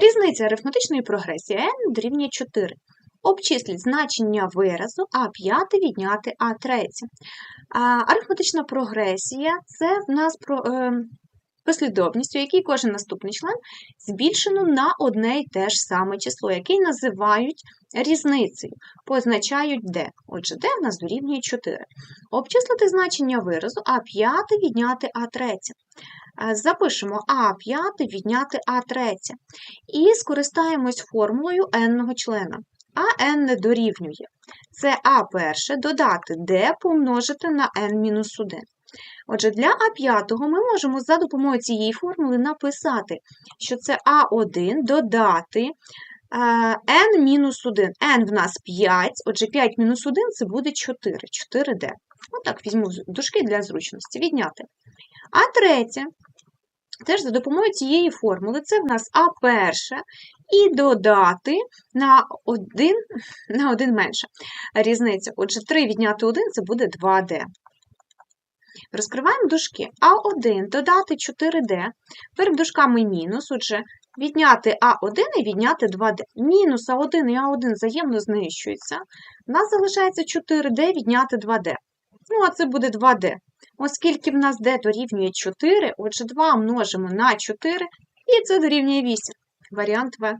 Різниця арифметичної прогресії n дорівнює 4. Обчисліть значення виразу А5 відняти А3. Арифметична прогресія це в нас е, у якій кожен наступний член збільшено на одне й те ж саме число, яке називають різницею, позначають d. Отже, d в нас дорівнює 4. Обчислити значення виразу А5 відняти А3. Е, Запишемо А5 відняти А3 і скористаємось формулою n-ного члена. А n не дорівнює. Це А перше додати d помножити на n-1. Отже, для А5 ми можемо за допомогою цієї формули написати, що це А1 додати е, n-1. n в нас 5, отже 5 мінус 1 це буде 4, 4d. Отак візьму дужки для зручності, відняти. А третє, теж за допомогою цієї формули, це в нас А перше, і додати на 1, на 1 менше різниця. Отже, 3 відняти 1 це буде 2d. Розкриваємо дужки. А1 додати 4d, перед дужками мінус, отже, відняти А1 і відняти 2d. Мінус А1 і А1 взаємно знищуються. У нас залишається 4d відняти 2d. Ну, а це буде 2d. Оскільки в нас d дорівнює 4, отже, 2 множимо на 4, і це дорівнює 8. Варіант В.